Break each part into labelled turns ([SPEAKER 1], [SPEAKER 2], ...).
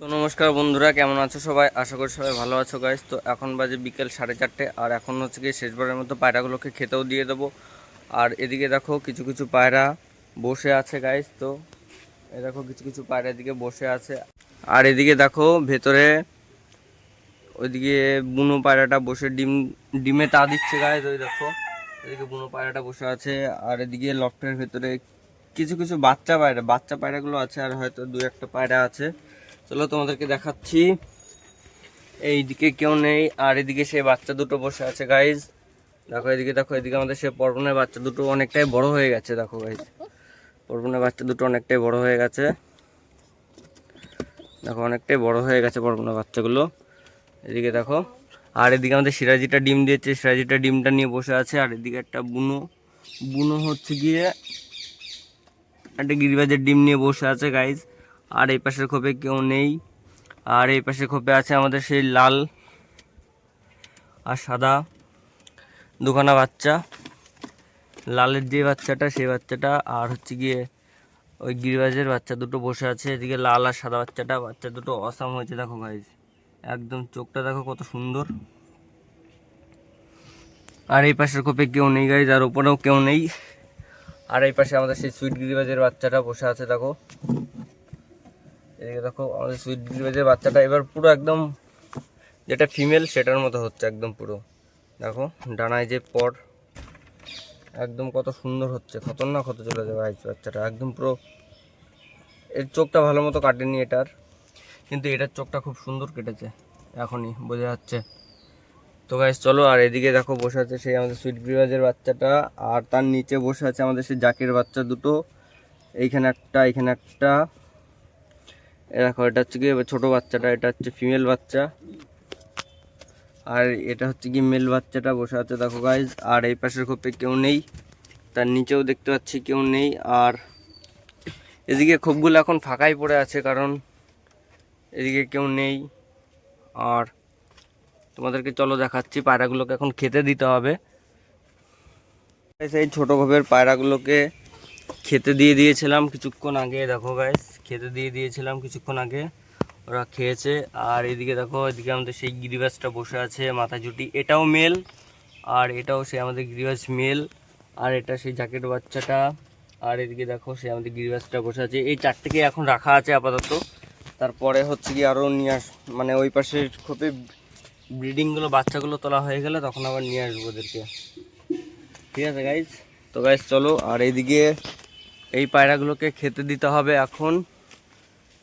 [SPEAKER 1] তো নমস্কার বন্ধুরা, কেমন আছো সবাই? আশা করি সবাই ভালো আছো গাইজ তো এখন বাজে বিকেল সাড়ে চারটে, আর এখন হচ্ছে কি শেষবারের মতো পায়রাগুলোকে খেতেও দিয়ে দেবো। আর এদিকে দেখো কিছু কিছু পায়রা বসে আছে গাইজ তো এ দেখো কিছু কিছু পায়রা এদিকে বসে আছে। আর এদিকে দেখো ভেতরে ওইদিকে বুনো পায়রাটা বসে ডিম, ডিমে তা দিচ্ছে গাইজ ওই দেখো। এদিকে বুনো পায়রাটা বসে আছে, আর এদিকে লফটের ভেতরে কিছু কিছু বাচ্চা পায়রা, বাচ্চা পায়রাগুলো আছে, আর হয়তো দু একটা পায়রা আছে। চলো তোমাদেরকে দেখাচ্ছি। এইদিকে কেউ নেই, আর এদিকে সে বাচ্চা দুটো বসে আছে গাইজ দেখো এদিকে দেখো এদিকে আমাদের সে পর্বনের বাচ্চা দুটো অনেকটাই বড় হয়ে গেছে, দেখো গাইজ পর্বনের বাচ্চা দুটো অনেকটাই বড় হয়ে গেছে। দেখো, অনেকটাই বড় হয়ে গেছে পর্বনের বাচ্চাগুলো। এদিকে দেখো, আর এদিকে আমাদের সিরাজিটা ডিম দিয়েছে। সিরাজিটা ডিমটা নিয়ে বসে আছে, আর এদিকে একটা বুনো বুনো হচ্ছে গিয়ে একটা গিরিবাজের ডিম নিয়ে বসে আছে গাইজ আর এই পাশের খোপে কেউ নেই। আর এই পাশের খোপে আছে আমাদের সেই লাল আর সাদা দুখানা বাচ্চা। লালের যে বাচ্চাটা, সেই বাচ্চাটা আর হচ্ছে গিয়ে ওই গিরিবাজের বাচ্চা দুটো বসে আছে। এদিকে লাল আর সাদা বাচ্চাটা, বাচ্চা দুটো অসাম হয়েছে দেখো গাইজ একদম চোখটা দেখো কত সুন্দর। আর এই পাশের খোপে কেউ নেই গাইজ আর ওপরেও কেউ নেই। আর এই পাশে আমাদের সেই সুইট গিরিবাজের বাচ্চাটা বসে আছে দেখো। এদিকে দেখো, আমাদের সুইট গিরিবাজের বাচ্চাটা এবার পুরো একদম যেটা ফিমেল সেটার মতো হচ্ছে একদম পুরো। দেখো, ডানায় যে পর, একদম কত সুন্দর হচ্ছে। খতরনাক হতে চলে যাবে আইস বাচ্চাটা। একদম পুরো এর চোখটা ভালো মতো কাটেনি এটার, কিন্তু এটার চোখটা খুব সুন্দর কেটেছে, এখনই বোঝা যাচ্ছে। তো গাইস চলো, আর এদিকে দেখো, বসে আছে সেই আমাদের সুইট গ্রিবাজের বাচ্চাটা, আর তার নিচে বসে আছে আমাদের সেই জাকের বাচ্চা দুটো। এইখানে একটা এইখানে একটা দেখো, এটা হচ্ছে কি ছোট বাচ্চাটা, এটা হচ্ছে ফিমেল বাচ্চা। আর এটা হচ্ছে কি মেল বাচ্চাটা বসে আছে, দেখো গাইজ আর এই পাশের খোপে কেউ নেই, তার নিচেও দেখতে পাচ্ছি কেউ নেই। আর এদিকে খোপগুলো এখন ফাঁকাই পড়ে আছে, কারণ এদিকে কেউ নেই। আর তোমাদেরকে চলো দেখাচ্ছি, পায়রাগুলোকে এখন খেতে দিতে হবে। এই ছোটো খোপের পায়রাগুলোকে খেতে দিয়ে দিয়েছিলাম কিছুক্ষণ আগে, দেখো গাইস খেতে দিয়ে দিয়েছিলাম কিছুক্ষণ আগে। ওরা খেয়েছে। আর এদিকে দেখো, এদিকে আমাদের সেই গিরিবাজটা বসে আছে মাথা জুটি এটাও মেল, আর এটাও সে আমাদের গিরিবাজ মেল, আর এটা সেই জ্যাকেট বাচ্চাটা। আর এদিকে দেখো সে আমাদের গিরিবাজটা বসে আছে। এই চারটেকে এখন রাখা আছে আপাতত। তারপরে হচ্ছে কি আরও নিয়ে আস মানে ওই পাশের খোপে ব্রিডিংগুলো, বাচ্চাগুলো তোলা হয়ে গেলে তখন আবার নিয়ে আসব ওদেরকে। ঠিক আছে গাইজ তো গাইজ চলো। আর এইদিকে এই পায়রাগুলোকে খেতে দিতে হবে এখন।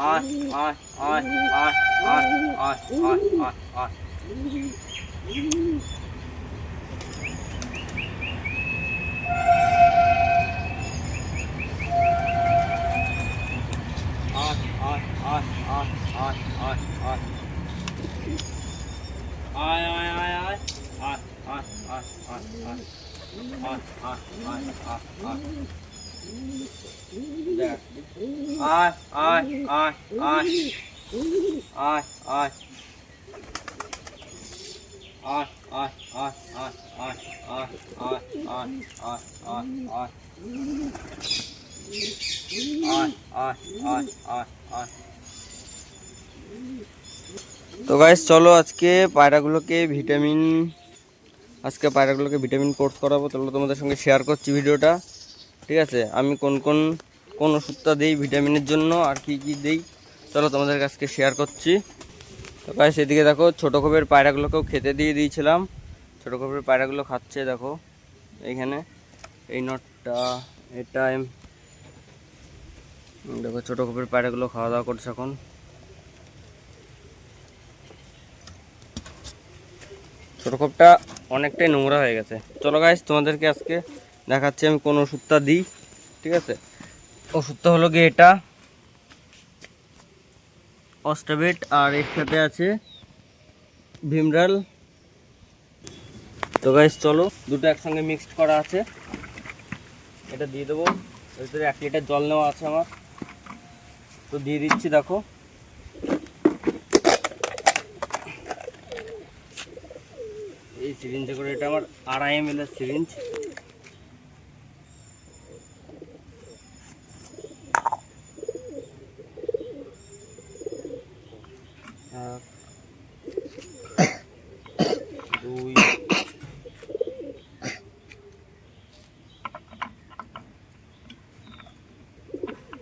[SPEAKER 1] আয় আয় আয় আয় আয় আয় আয় আয় আয় আয় আয় আয় আয় আয় আয় আয় তো গাইস চলো আজকে পায়রাগুলোকে ভিটামিন আজকে পায়রাগুলোকে ভিটামিন কোর্স করাবো তাহলে তোমাদের সঙ্গে শেয়ার করছি ভিডিওটা ঠিক আছে? আমি কোন কোন কোন ওষুধটা দিই ভিটামিনের জন্য আর কি কি দিই, চলো তোমাদের কাছকে শেয়ার করছি। তো গাইস এদিকে দেখো, ছোটো খোপের পায়রাগুলোকেও খেতে দিয়ে দিয়েছিলাম। ছোটো খোপের পায়রাগুলো খাচ্ছে, দেখো, এইখানে, এই নটটা এটা দেখো, ছোটো খোপের পায়রাগুলো খাওয়া দাওয়া করছে এখন। ছোটো খোপটা অনেকটাই নোংরা হয়ে গেছে। চলো গাইস তোমাদেরকে আজকে দেখাচ্ছি, আমি কোন ওষুধটা দিই, ঠিক আছে? ওষুধটা হলো গিয়ে এটা। অস্টাবেট আর এর সাথে আছে ভিমরাল। তো গাইস চলো, দুটো একসঙ্গে মিক্সড করা আছে। এটা দিয়ে দেবো। এর ভিতরে এক লিটার জল নেওয়া আছে আমার। তো দিয়ে দিচ্ছি, দেখো। এই সিরিঞ্জে করে এটা আমার আড়াই এম এল এর সিরিঞ্জ এক দুই,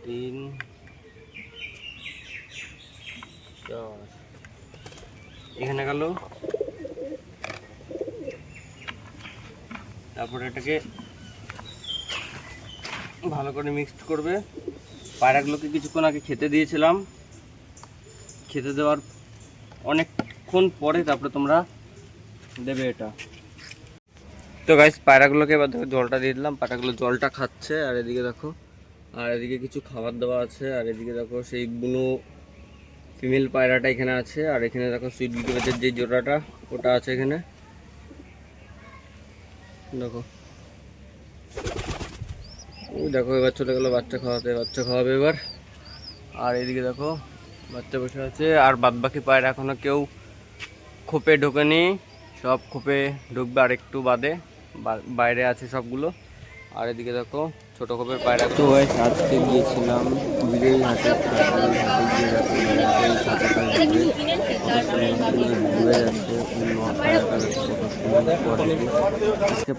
[SPEAKER 1] তিন এখানে গেল। তারপর এটাকে ভালো করে মিক্সড করবে। পায়রাগুলোকে কিছুক্ষণ আগে খেতে দিয়েছিলাম। খেতে দেওয়ার অনেকক্ষণ পরে তারপরে তোমরা দেবে এটা। তো গাইস পায়রাগুলোকে এবার দেখো জলটা দিয়ে দিলাম। পায়রাগুলো জলটা খাচ্ছে, আর এদিকে দেখো, আর এদিকে কিছু খাবার দেওয়া আছে, আর এদিকে দেখো সেই বুনো ফিমেল পায়রাটা এখানে আছে, আর এখানে দেখো সুইট বিকেটের যে জোড়াটা, ওটা আছে এখানে। দেখো। ওই দেখো, এবার চলে গেলো বাচ্চা খাওয়াতে, বাচ্চা খাওয়াবে এবার। আর এদিকে দেখো বাচ্চা বসে আছে, আর বাদ বাকি পায়রা এখনও কেউ খোপে ঢোকেনি, সব খোপে ঢুকবে আর একটু বাদে বাইরে আছে সবগুলো। আর এদিকে দেখো, ছোট খোপের পায়রা গাইস আজকে গিয়েছিলাম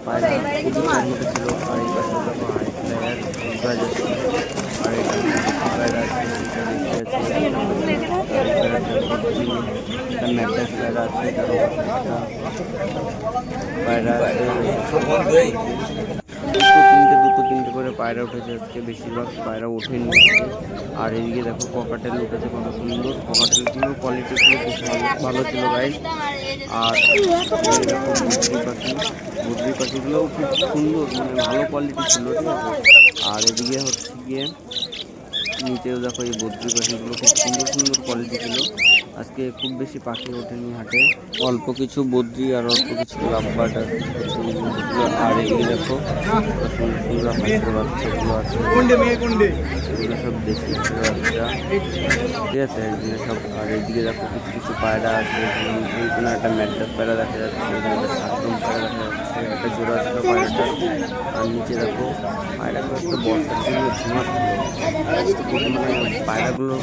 [SPEAKER 1] পায়রা ছিল তিনটে দুটো তিনটে করে পায়রা উঠেছে আজকে বেশিরভাগ পায়রা ওঠেনি আর এদিকে দেখো ককাটেল উঠেছে কত সুন্দর ককাটেলগুলোর কোয়ালিটিগুলো খুব ভালো ছিল গাইস আর দেখো বুদ্রি পাখি বুদ্রি পাখিগুলোও খুব সুন্দর মানে ভালো কোয়ালিটি ছিল ঠিক আছে আর এদিকে হচ্ছে গিয়ে নিচেও দেখো এই বদ্রি পাখিগুলো খুব সুন্দর সুন্দর কোয়ালিটি ছিল। আজকে খুব বেশি পাখি ওঠেনি হাটে। অল্প কিছু বদ্রি আর অল্প কিছু লাভবাট আর আর এগুলো দেখো কিছু পায়রা আছে এখানে একটা ম্যাট্রাস পায়রা দেখা যাচ্ছে আর নিচে দেখো পায়রাগুলো একটু বর্ষার পায়রাগুলো